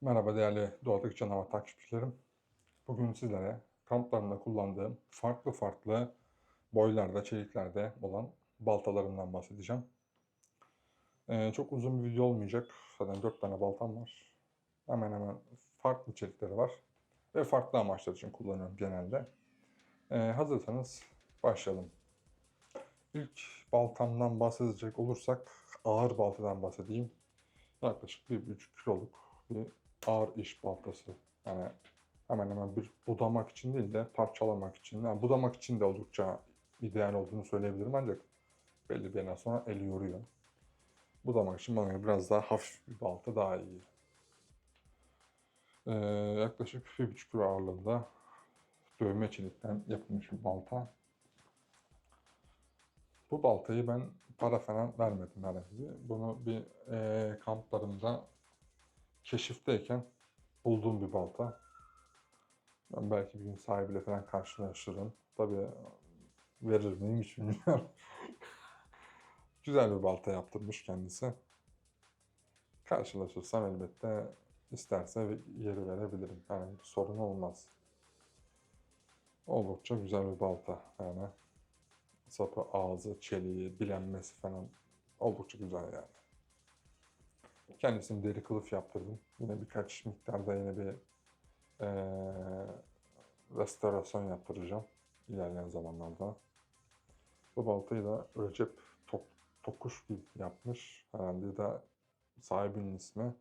Merhaba değerli Doğadaki Canavar takipçilerim. Bugün sizlere kamplarımda kullandığım farklı farklı boylarda, çeliklerde olan baltalarımdan bahsedeceğim. Ee, çok uzun bir video olmayacak. Zaten 4 tane baltam var. Hemen hemen farklı çelikleri var. Ve farklı amaçlar için kullanıyorum genelde. Ee, hazırsanız başlayalım. İlk baltamdan bahsedecek olursak ağır baltadan bahsedeyim. Yaklaşık 1,5 kiloluk bir ağır iş baltası. Yani hemen hemen bir budamak için değil de parçalamak için. Yani budamak için de oldukça ideal olduğunu söyleyebilirim ancak belli bir yerden sonra eli yoruyor. Budamak için bana biraz daha hafif bir balta daha iyi. Ee, yaklaşık 1,5 kilo ağırlığında dövme çelikten yapılmış bir balta. Bu baltayı ben para falan vermedim herhalde. Bunu bir e, kamplarımda keşifteyken bulduğum bir balta. Ben belki bir gün sahibiyle falan karşılaşırım. Tabii verir miyim hiç bilmiyorum. Güzel bir balta yaptırmış kendisi. Karşılaşırsam elbette isterse yeri verebilirim. Yani sorun olmaz. Oldukça güzel bir balta yani. Sapı, ağzı, çeliği, bilenmesi falan oldukça güzel yani. Kendisini deri kılıf yaptırdım. Yine birkaç miktarda yine bir eee restorasyon yaptıracağım ilerleyen zamanlarda. Bu baltayı da Recep Tok Tokuş gibi yapmış. Herhalde de sahibinin ismi.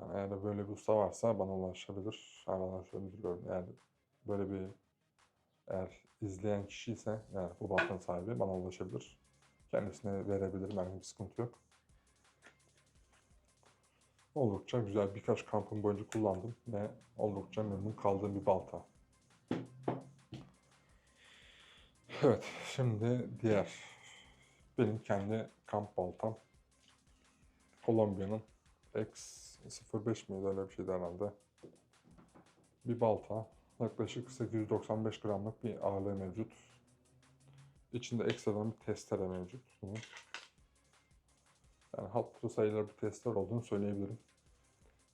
Yani eğer böyle bir usta varsa bana ulaşabilir. Biliyorum. Eğer böyle bir eğer izleyen kişi ise yani bu baltanın sahibi bana ulaşabilir. Kendisine verebilirim. Herhangi bir sıkıntı yok. Oldukça güzel birkaç kampım boyunca kullandım ve oldukça memnun kaldığım bir balta. Evet, şimdi diğer benim kendi kamp baltam. Kolombiya'nın X05 miydi öyle bir şeydi herhalde. Bir balta. Yaklaşık 895 gramlık bir ağırlığı mevcut. İçinde ekstradan bir testere mevcut. Bunun. Yani hatırı sayılır bir testere olduğunu söyleyebilirim.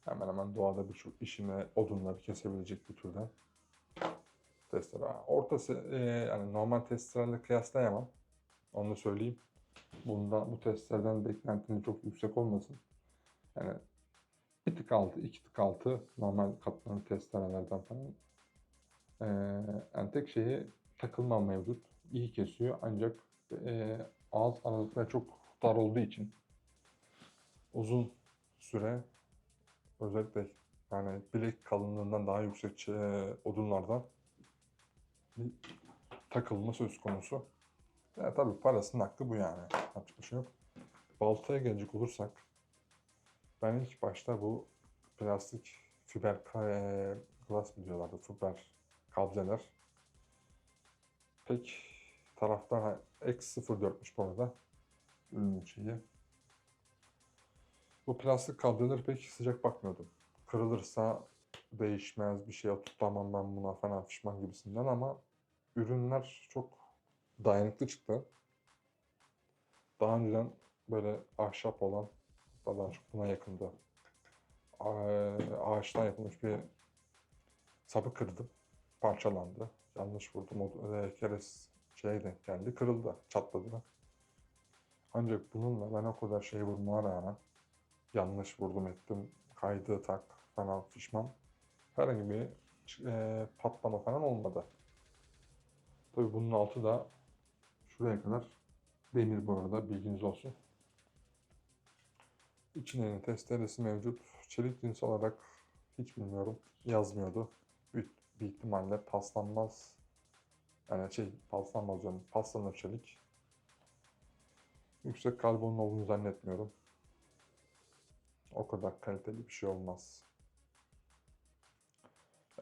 Hemen hemen doğada birçok işine odunları kesebilecek bir türden testere. Ortası e, yani normal testerelerle kıyaslayamam. Onu da söyleyeyim. Bundan bu testlerden beklentinin çok yüksek olmasın. Yani bir tık altı, iki tık altı normal katlanır testerelerden falan. Ee, yani tek şeyi takılma mevcut. İyi kesiyor ancak e, ağız aralıkları çok dar olduğu için uzun süre özellikle yani bilek kalınlığından daha yüksek e, odunlardan bir takılma söz konusu. Ya tabii parasının hakkı bu yani. Yapacak bir şey yok. Baltaya gelecek olursak ben ilk başta bu plastik fiber e, glass mı diyorlardı, fiber kabzeler. Pek taraftar X04'müş bu arada. Ürünün şeyi. Bu plastik kabloları pek sıcak bakmıyordum. Kırılırsa değişmez bir şey tutamam ben buna falan fişman gibisinden ama ürünler çok dayanıklı çıktı. Daha önceden böyle ahşap olan daha çok buna yakındı. Ağaçtan yapılmış bir sapı kırdım. Parçalandı. Yanlış vurdum. O keres şeye denk geldi. Kırıldı. Çatladı. Ancak bununla ben o kadar şey vurmama rağmen yanlış vurdum ettim. Kaydı tak falan fişman. Herhangi bir e, patlama falan olmadı. Tabii bunun altı da şuraya kadar demir bu arada bilginiz olsun. İçinde testeresi mevcut. Çelik cinsi olarak hiç bilmiyorum. Yazmıyordu. Büyük bir ihtimalle paslanmaz. Yani şey paslanmaz yani paslanır çelik. Yüksek karbonlu olduğunu zannetmiyorum. O kadar kaliteli bir şey olmaz.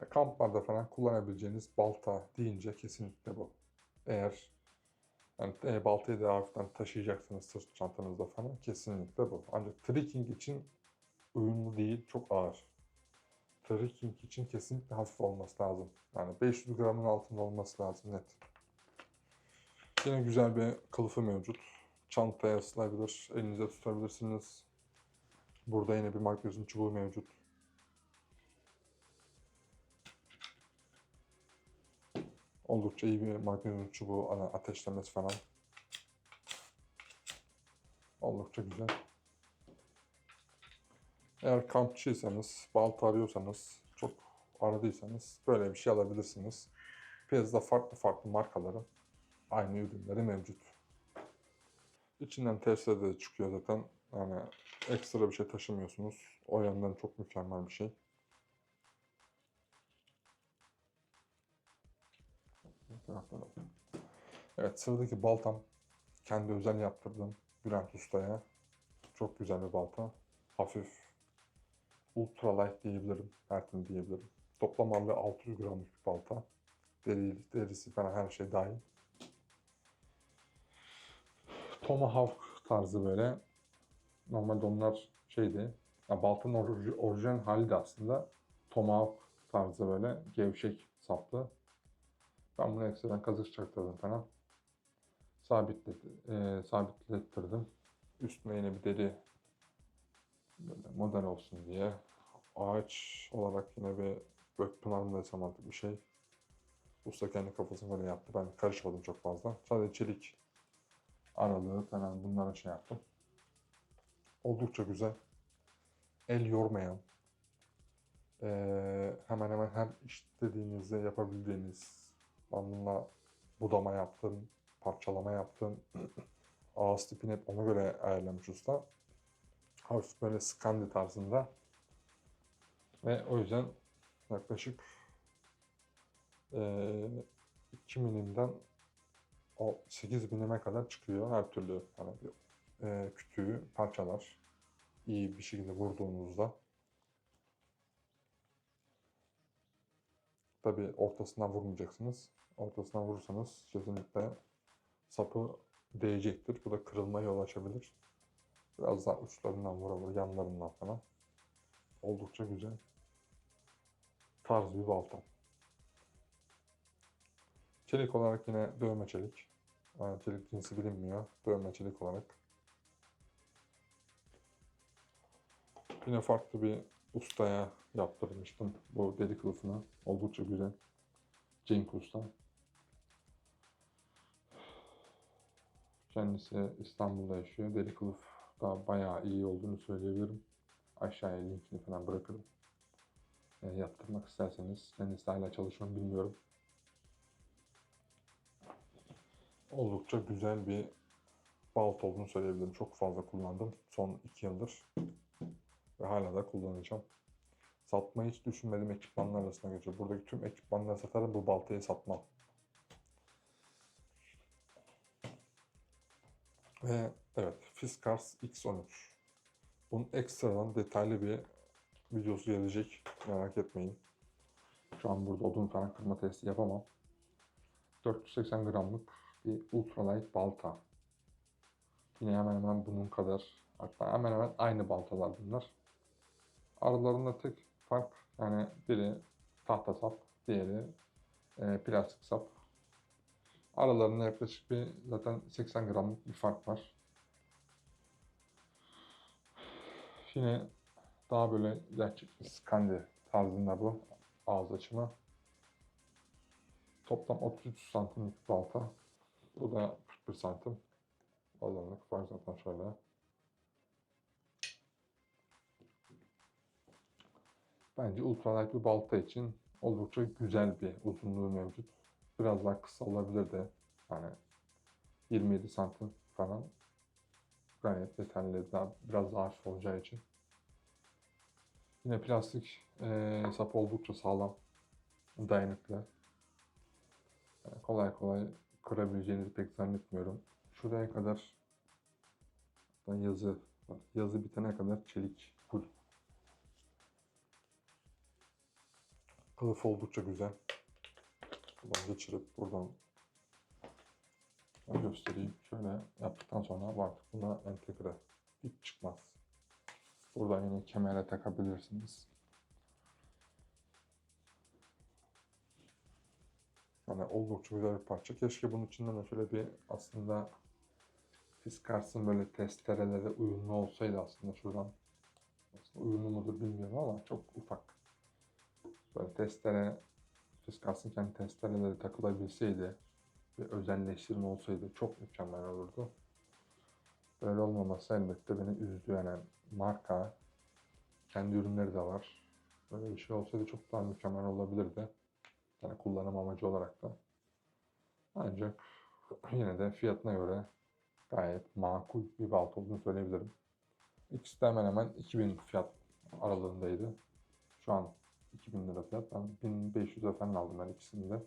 Kamplarda falan kullanabileceğiniz balta deyince kesinlikle bu. Eğer yani e, baltayı da hafiften taşıyacaksınız sırt çantanızda falan kesinlikle bu. Ancak trekking için uyumlu değil, çok ağır. Trekking için kesinlikle hafif olması lazım. Yani 500 gramın altında olması lazım net. Yine güzel bir kılıfı mevcut. Çantaya asılabilir, elinize tutabilirsiniz. Burada yine bir magnezyum çubuğu mevcut. Oldukça iyi bir magnezyum çubuğu ana- ateşlemesi falan. Oldukça güzel. Eğer kampçıysanız, balta arıyorsanız, çok aradıysanız böyle bir şey alabilirsiniz. Piyasada farklı farklı markaların aynı ürünleri mevcut. İçinden testere de çıkıyor zaten. Yani ekstra bir şey taşımıyorsunuz. O yönden çok mükemmel bir şey. Evet sıradaki baltam kendi özel yaptırdım Bülent Usta'ya. Çok güzel bir balta. Hafif ultralight diyebilirim. Ertin diyebilirim. Toplam ağırlığı 600 gramlık bir balta. Deri, derisi falan her şey dahil. Tomahawk tarzı böyle. Normalde onlar şeydi. Ya baltanın orij- orijinal hali de aslında Tomahawk tarzı böyle gevşek saplı. Ben bunu ekstradan kazık çaktırdım falan. Sabitlet, e, sabitlettirdim. Üstüne yine bir deri böyle model olsun diye. Ağaç olarak yine bir Gökpınar mı desem artık bir şey. Usta kendi kafasına göre yaptı. Ben karışmadım çok fazla. Sadece çelik aralığı falan bunlara şey yaptım. Oldukça güzel. El yormayan. eee, hemen hemen her istediğinizde yapabildiğiniz. Bununla budama yaptım. Parçalama yaptım. Ağız tipini hep ona göre ayarlamış usta. Hafif böyle skandi tarzında. Ve o yüzden yaklaşık eee 2 milimden o 8 milime kadar çıkıyor her türlü hani eee, kütüğü parçalar iyi bir şekilde vurduğunuzda tabi ortasından vurmayacaksınız ortasından vurursanız kesinlikle sapı değecektir bu da kırılmaya yol açabilir biraz daha uçlarından vurabilir yanlarından falan oldukça güzel tarz bir balta Çelik olarak yine dövme çelik. Yani çelik cinsi bilinmiyor. Dövme çelik olarak. Yine farklı bir ustaya yaptırmıştım bu deri kılıfını. Oldukça güzel. Cenk Usta. Kendisi İstanbul'da yaşıyor. Deri kılıf da bayağı iyi olduğunu söyleyebilirim. Aşağıya linkini falan bırakırım. E, yaptırmak isterseniz. Kendisi hala çalışıyor bilmiyorum. oldukça güzel bir balt olduğunu söyleyebilirim. Çok fazla kullandım son iki yıldır ve hala da kullanacağım. Satmayı hiç düşünmediğim ekipmanlar arasına geçiyor. Buradaki tüm ekipmanları satarım, bu baltayı satmam. Ve evet, Fiskars X13. Bunun ekstradan detaylı bir videosu gelecek. Merak etmeyin. Şu an burada odun falan kırma testi yapamam. 480 gramlık bir ultralight balta. Yine hemen hemen bunun kadar hatta hemen hemen aynı baltalar bunlar. Aralarında tek fark yani biri tahta sap, diğeri e, plastik sap. Aralarında yaklaşık bir zaten 80 gramlık bir fark var. Yine daha böyle gerçek skandi tarzında bu ağız açımı. Toplam 33 santimlik balta. Bu da 41 santim. Aralarındaki fark zaten şöyle. Bence ultralight bir balta için oldukça güzel bir uzunluğu mevcut. Biraz daha kısa olabilirdi. Yani 27 santim falan. Gayet yeterli. Daha, biraz daha hafif olacağı için. Yine plastik eee sap oldukça sağlam. Dayanıklı. Yani kolay kolay kırabileceğinizi pek zannetmiyorum. Şuraya kadar yazı yazı bitene kadar çelik full. Kılıf oldukça güzel. Buradan geçirip buradan göstereyim. Şöyle yaptıktan sonra artık buna entegre. Hiç çıkmaz. Buradan yine kemere takabilirsiniz. Yani oldukça güzel bir parça. Keşke bunun içinden de şöyle bir aslında Fiskars'ın böyle testereleri uyumlu olsaydı aslında şuradan uyumlu mudur bilmiyorum ama çok ufak. Böyle testere, Fiskas'ın kendi testereleri takılabilseydi ve özelleştirme olsaydı çok mükemmel olurdu. Böyle olmaması elbette beni üzdü yani marka, kendi ürünleri de var. Böyle bir şey olsaydı çok daha mükemmel olabilirdi. Yani kullanım amacı olarak da. Ancak yine de fiyatına göre gayet makul bir balta olduğunu söyleyebilirim. İkisi de hemen hemen 2000 fiyat aralığındaydı. Şu an 2000 lira fiyat. Ben 1500 falan aldım ben ikisini de.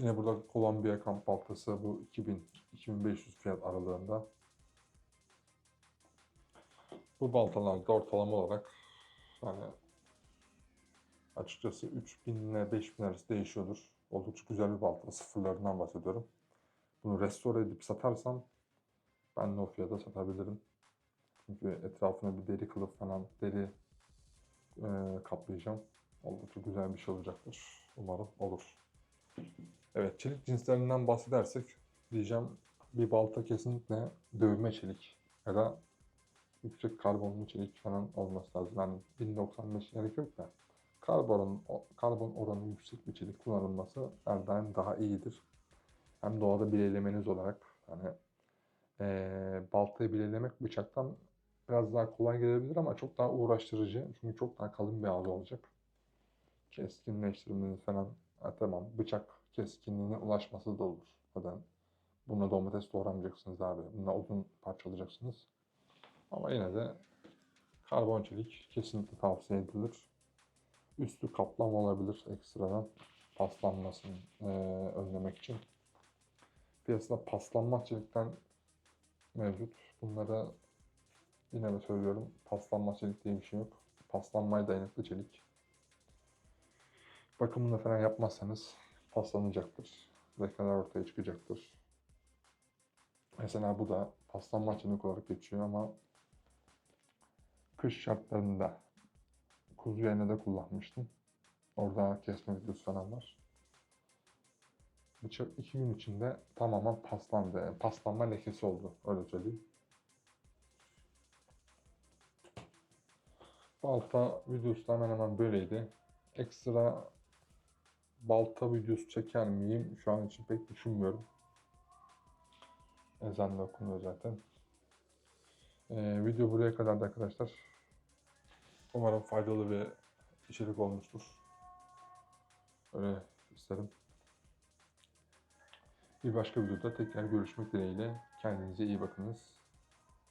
Yine burada Columbia kamp baltası bu 2000-2500 fiyat aralığında. Bu baltalarda ortalama olarak yani açıkçası 3000 ile 5000 arası değişiyordur. Oldukça güzel bir balta. Sıfırlarından bahsediyorum. Bunu restore edip satarsam ben de o fiyata satabilirim. Çünkü etrafına bir deri kılıf falan deri e, kaplayacağım. Oldukça güzel bir şey olacaktır. Umarım olur. Evet çelik cinslerinden bahsedersek diyeceğim bir balta kesinlikle dövme çelik ya da yüksek karbonlu çelik falan olması lazım. Yani 1095 gerek yok da karbon, karbon oranı yüksek bir çelik kullanılması her daim daha iyidir. Hem doğada bilyelemeniz olarak hani eee baltayı bilyelemek bıçaktan biraz daha kolay gelebilir ama çok daha uğraştırıcı. Çünkü çok daha kalın bir ağzı olacak. Keskinleştirmeniz falan ha, tamam bıçak keskinliğine ulaşması da olur. Zaten bununla domates doğramayacaksınız abi. Bununla uzun parçalayacaksınız. Ama yine de karbon çelik kesinlikle tavsiye edilir. Üstü kaplama olabilir ekstradan paslanmasını eee, önlemek için. Piyasada paslanmaz çelikten mevcut. Bunlara yine de söylüyorum paslanmaz çelik diye bir şey yok. Paslanmaya dayanıklı çelik. Bakımını falan yapmazsanız paslanacaktır. Lekeler ortaya çıkacaktır. Mesela bu da paslanmaz çelik olarak geçiyor ama kış şartlarında kuzu yerine de kullanmıştım. Orada kesme videosu falan var. Bıçak iki gün içinde tamamen paslandı. Yani paslanma lekesi oldu. Öyle söyleyeyim. Balta videosu da hemen hemen böyleydi. Ekstra balta videosu çeker miyim? Şu an için pek düşünmüyorum. Ezan da okunuyor zaten. Ee, video buraya kadardı arkadaşlar. Umarım faydalı bir içerik olmuştur. Öyle isterim. Bir başka videoda tekrar görüşmek dileğiyle. Kendinize iyi bakınız.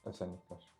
Esenlikler.